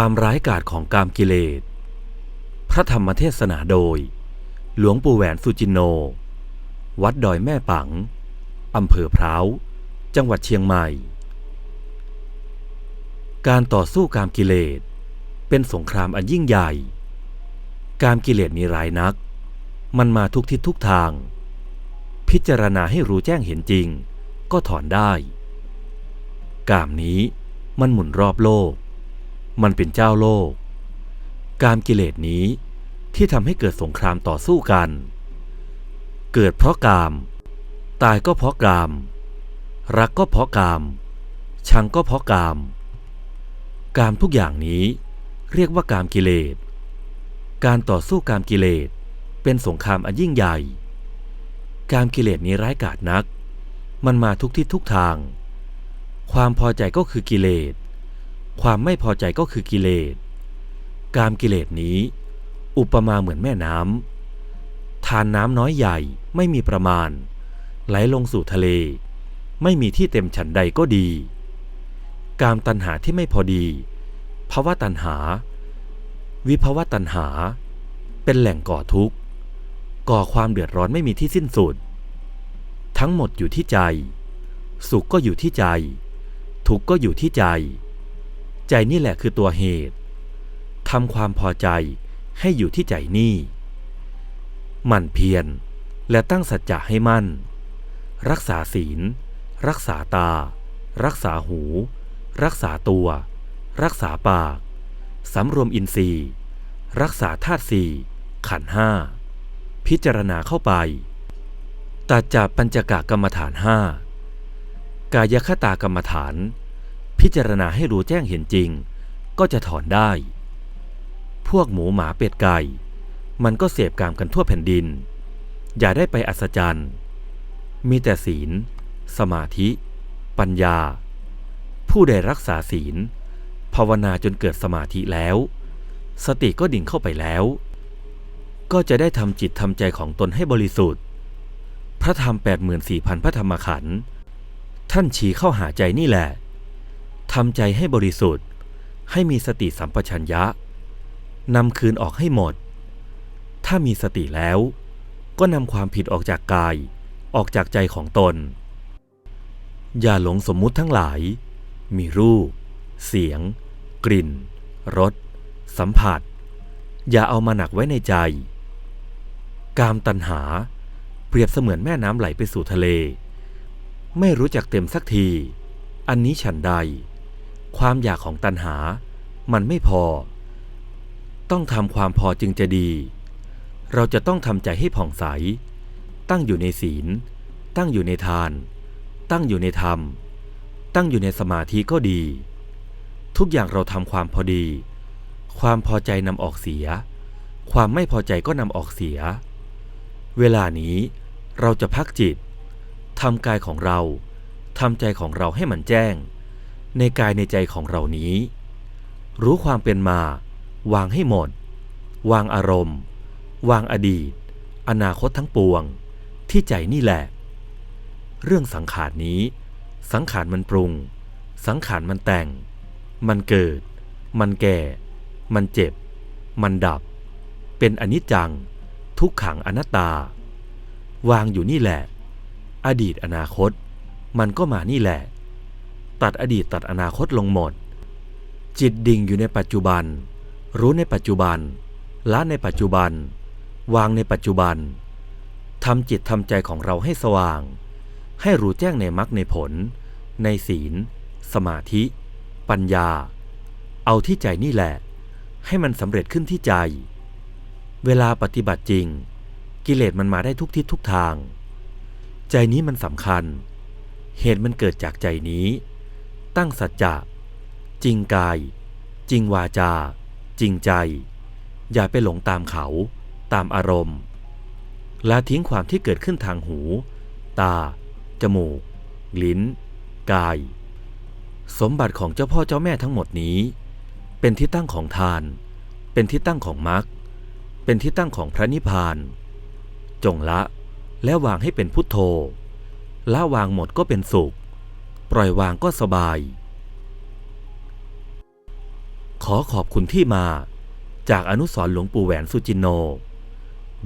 ความร้ายกาจของกามกิเลส พระธรรมเทศนาโดย หลวงปู่แหวนสุจินโน วัดดอยแม่ปัง อำเภอพร้าว จังหวัดเชียงใหม่ การต่อสู้กามกิเลส เป็นสงครามอันยิ่งใหญ่ กามกิเลสมีหลายนัก มันมาทุกทิศทุกทาง พิจารณาให้รู้แจ้งเห็นจริง ก็ถอนได้ กามนี้มันหมุนรอบโลก มันเป็นเจ้าโลก กามกิเลสนี้ที่ทำให้เกิดสงครามต่อสู้กัน เกิดเพราะกาม ตายก็เพราะกาม รักก็เพราะกาม ชังก็เพราะกาม กามทุกอย่างนี้เรียกว่ากามกิเลส การต่อสู้กามกิเลสเป็นสงครามอันยิ่งใหญ่ กามกิเลสนี้ร้ายกาจนัก มันมาทุกทิศทุกทาง ความพอใจก็คือกิเลส ความไม่พอใจก็คือกิเลส กามกิเลสนี้ อุปมาเหมือนแม่น้ำทานน้ำน้อยใหญ่ไม่มีประมาณ ไหลลงสู่ทะเล ไม่มีที่เต็มฉันใดก็ดี กามตัณหาที่ไม่พอดีภาวะตัณหา วิภาวะตัณหา เป็นแหล่งก่อทุกข์ ก่อความเดือดร้อนไม่มีที่สิ้นสุด ทั้งหมดอยู่ที่ใจ สุขก็อยู่ที่ใจ ทุกข์ก็อยู่ที่ใจ ใจนี่แหละคือตัวเหตุทำความพอใจให้อยู่ที่ใจนี่มั่นเพียรและตั้งสัจจะให้มั่น รักษาศีล รักษาตา รักษาหู รักษาตัว รักษาปาก สำรวมอินทรีย์ รักษาธาตุสี่ขันห้า พิจารณาเข้าไปตัดจากปัญจกะกรรมฐานห้ากายคตากรรมฐาน พิจารณาให้รู้แจ้งเห็นจริง ก็จะถอนได้ พวกหมูหมาเป็ดไก่ มันก็เสพกามกันทั่วแผ่นดิน อย่าได้ไปอัศจรรย์ มีแต่ศีล สมาธิ ปัญญา ผู้ใดรักษาศีล ภาวนาจนเกิดสมาธิแล้ว สติก็ดิ่งเข้าไปแล้ว ก็จะได้ทำจิตทำใจของตนให้บริสุทธิ์ พระธรรม 84,000 พระธรรมขันธ์ท่านชี้เข้าหาใจนี่แหละ ทำใจให้บริสุทธิ์ ให้มีสติสัมปชัญญะนำคืนออกให้หมด ถ้ามีสติแล้ว ก็นำความผิดออกจากกาย ออกจากใจของตน อย่าหลงสมมุติทั้งหลาย มีรูป เสียง กลิ่น รส สัมผัส อย่าเอามาหนักไว้ในใจ กามตัณหา เปรียบเสมือนแม่น้ำไหลไปสู่ทะเล ไม่รู้จักเต็มสักที อันนี้ฉันใด ความอยากของตัณหา มันไม่พอ ต้องทำความพอจึงจะดี เราจะต้องทำใจให้ผ่องใส ตั้งอยู่ในศีล ตั้งอยู่ในทาน ตั้งอยู่ในธรรม ตั้งอยู่ในสมาธิก็ดี ทุกอย่างเราทำความพอดี ความพอใจนำออกเสีย ความไม่พอใจก็นำออกเสีย เวลานี้เราจะพักจิตทำกายของเราทำใจของเราให้มันแจ้ง ในกายในใจของเรานี้ รู้ความเป็นมา วางให้หมด วางอารมณ์ วางอดีต อนาคตทั้งปวง ที่ใจนี่แหละ เรื่องสังขารนี้ สังขารมันปรุง สังขารมันแต่ง มันเกิด มันแก่ มันเจ็บ มันดับ เป็นอนิจจัง ทุกขังอนัตตา วางอยู่นี่แหละ อดีตอนาคต มันก็มานี่แหละ ตัดอดีตตัดอนาคตลงหมด จิตดิ่งอยู่ในปัจจุบัน รู้ในปัจจุบัน ละในปัจจุบัน วางในปัจจุบันทำจิตทำใจของเราให้สว่าง ให้รู้แจ้งในมรรคในผล ในศีล สมาธิ ปัญญา เอาที่ใจนี่แหละ ให้มันสำเร็จขึ้นที่ใจ เวลาปฏิบัติจริง กิเลสมันมาได้ทุกทิศทุกทาง ใจนี้มันสำคัญ เหตุมันเกิดจากใจนี้ ตั้งสัจจะ จริงกาย จริงวาจา จริงใจ อย่าไปหลงตามเขา ตามอารมณ์ และทิ้งความที่เกิดขึ้นทางหู ตา จมูก ลิ้น กาย สมบัติของเจ้าพ่อเจ้าแม่ทั้งหมดนี้ เป็นที่ตั้งของทาน เป็นที่ตั้งของมรรคเป็นที่ตั้งของพระนิพพาน จงละและวางให้เป็นพุทโธละวางหมดก็เป็นสุข ปล่อยวางก็สบาย ขอขอบคุณที่มาจากอนุสรหลวงปู่แหวนสุจินโน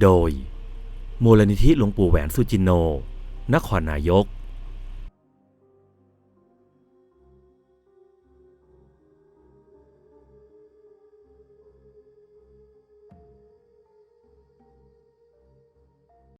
โดย มูลนิธิหลวงปู่แหวนสุจินโน นครนายก